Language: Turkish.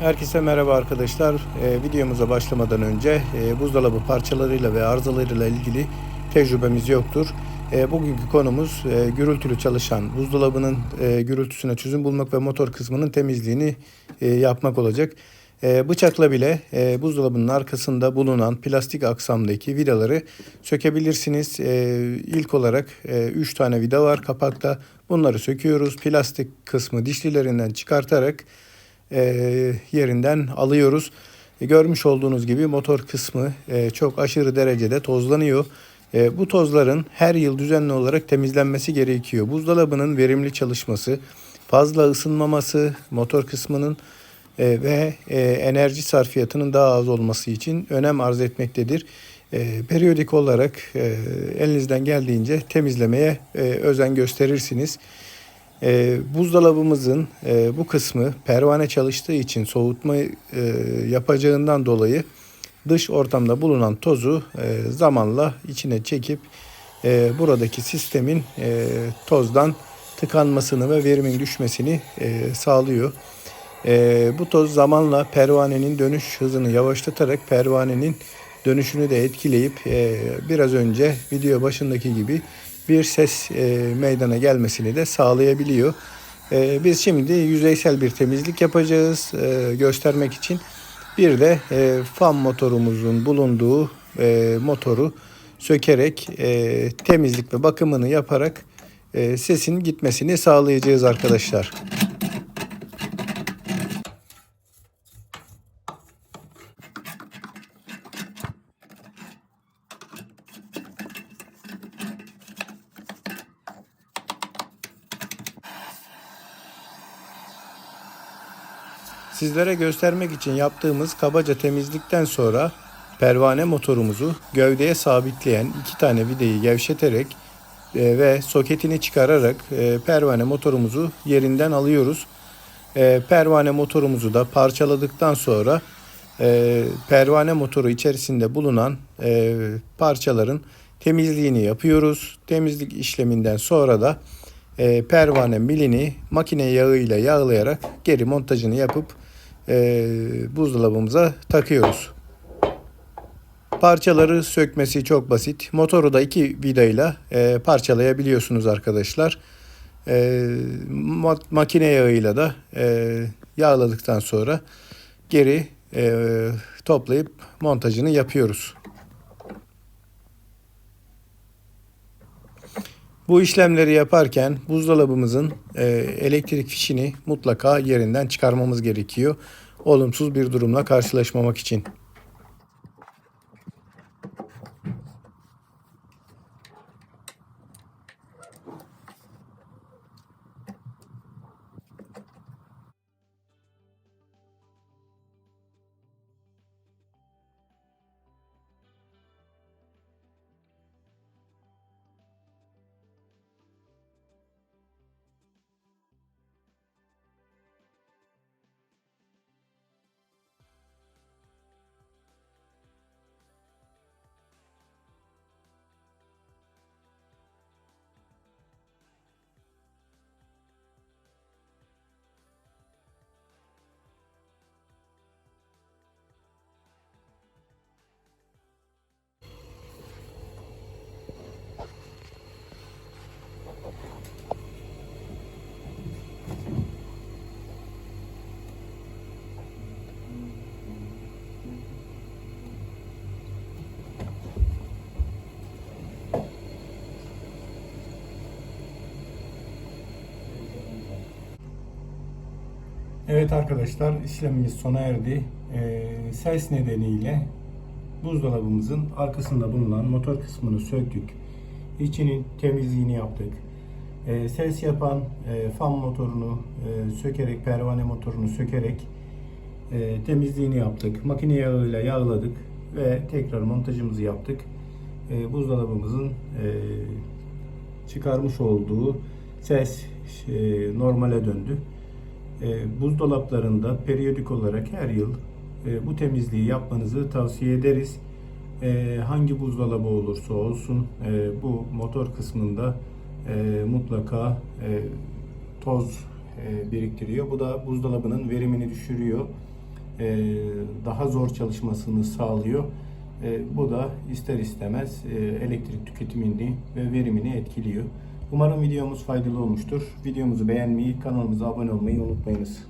Herkese merhaba arkadaşlar. Ee, videomuza başlamadan önce e, buzdolabı parçalarıyla ve arızalarıyla ilgili tecrübemiz yoktur. E, bugünkü konumuz e, gürültülü çalışan buzdolabının e, gürültüsüne çözüm bulmak ve motor kısmının temizliğini e, yapmak olacak. E, bıçakla bile e, buzdolabının arkasında bulunan plastik aksamdaki vidaları sökebilirsiniz. E, ilk olarak 3 tane vida var kapakta. Bunları söküyoruz. Plastik kısmı dişlilerinden çıkartarak e, yerinden alıyoruz. E, görmüş olduğunuz gibi motor kısmı e, çok aşırı derecede tozlanıyor. E, bu tozların her yıl düzenli olarak temizlenmesi gerekiyor. Buzdolabının verimli çalışması, fazla ısınmaması, motor kısmının e, ve e, enerji sarfiyatının daha az olması için önem arz etmektedir. E, periyodik olarak e, elinizden geldiğince temizlemeye e, özen gösterirsiniz. E, buzdolabımızın e, bu kısmı pervane çalıştığı için soğutma e, yapacağından dolayı dış ortamda bulunan tozu e, zamanla içine çekip e, buradaki sistemin e, tozdan tıkanmasını ve verimin düşmesini e, sağlıyor. E, bu toz zamanla pervanenin dönüş hızını yavaşlatarak pervanenin dönüşünü de etkileyip e, biraz önce video başındaki gibi bir ses e, meydana gelmesini de sağlayabiliyor. E, biz şimdi yüzeysel bir temizlik yapacağız e, göstermek için. Bir de e, fan motorumuzun bulunduğu e, motoru sökerek e, temizlik ve bakımını yaparak e, sesin gitmesini sağlayacağız arkadaşlar. Sizlere göstermek için yaptığımız kabaca temizlikten sonra pervane motorumuzu gövdeye sabitleyen iki tane vidayı gevşeterek e, ve soketini çıkararak e, pervane motorumuzu yerinden alıyoruz. E, pervane motorumuzu da parçaladıktan sonra pervane motoru içerisinde bulunan parçaların temizliğini yapıyoruz. Temizlik işleminden sonra da pervane milini makine yağıyla yağlayarak geri montajını yapıp e, buzdolabımıza takıyoruz. Parçaları sökmesi çok basit. Motoru da iki vidayla e, parçalayabiliyorsunuz arkadaşlar. E, ma- makine yağıyla da e, yağladıktan sonra geri e, toplayıp montajını yapıyoruz. Bu işlemleri yaparken buzdolabımızın e, elektrik fişini mutlaka yerinden çıkarmamız gerekiyor. Olumsuz bir durumla karşılaşmamak için. Evet arkadaşlar işlemimiz sona erdi. Ee, ses nedeniyle buzdolabımızın arkasında bulunan motor kısmını söktük. İçinin temizliğini yaptık. Ee, ses yapan e, fan motorunu e, sökerek, pervane motorunu sökerek e, temizliğini yaptık. Makine yağıyla yağladık ve tekrar montajımızı yaptık. E, buzdolabımızın e, çıkarmış olduğu ses e, normale döndü. E, buzdolaplarında periyodik olarak her yıl e, bu temizliği yapmanızı tavsiye ederiz. E, hangi buzdolabı olursa olsun e, bu motor kısmında e, mutlaka e, toz e, biriktiriyor. Bu da buzdolabının verimini düşürüyor. e, daha zor çalışmasını sağlıyor. E, bu da ister istemez e, elektrik tüketimini ve verimini etkiliyor. Umarım videomuz faydalı olmuştur. Videomuzu beğenmeyi, kanalımıza abone olmayı unutmayınız.